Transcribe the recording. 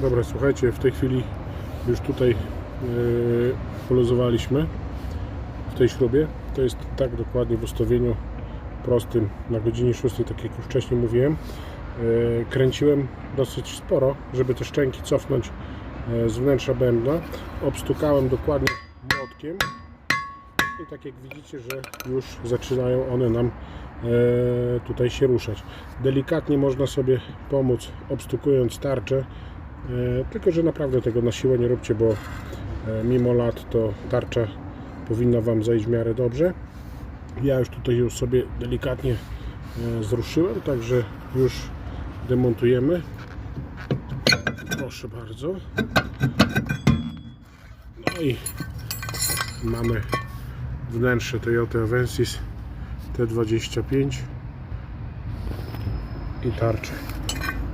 Dobra, słuchajcie, w tej chwili już tutaj yy, poluzowaliśmy w tej śrubie. To jest tak dokładnie w ustawieniu prostym na godzinie 6, tak jak już wcześniej mówiłem. Yy, kręciłem dosyć sporo, żeby te szczęki cofnąć yy, z wnętrza bębna. Obstukałem dokładnie młotkiem i tak jak widzicie, że już zaczynają one nam tutaj się ruszać. Delikatnie można sobie pomóc obstukując tarczę, tylko że naprawdę tego na siłę nie róbcie, bo e, mimo lat to tarcza powinna Wam zejść w miarę dobrze. Ja już tutaj ją sobie delikatnie e, zruszyłem, także już demontujemy. Proszę bardzo. No i mamy wnętrze Toyota Avensis T25 i tarczę.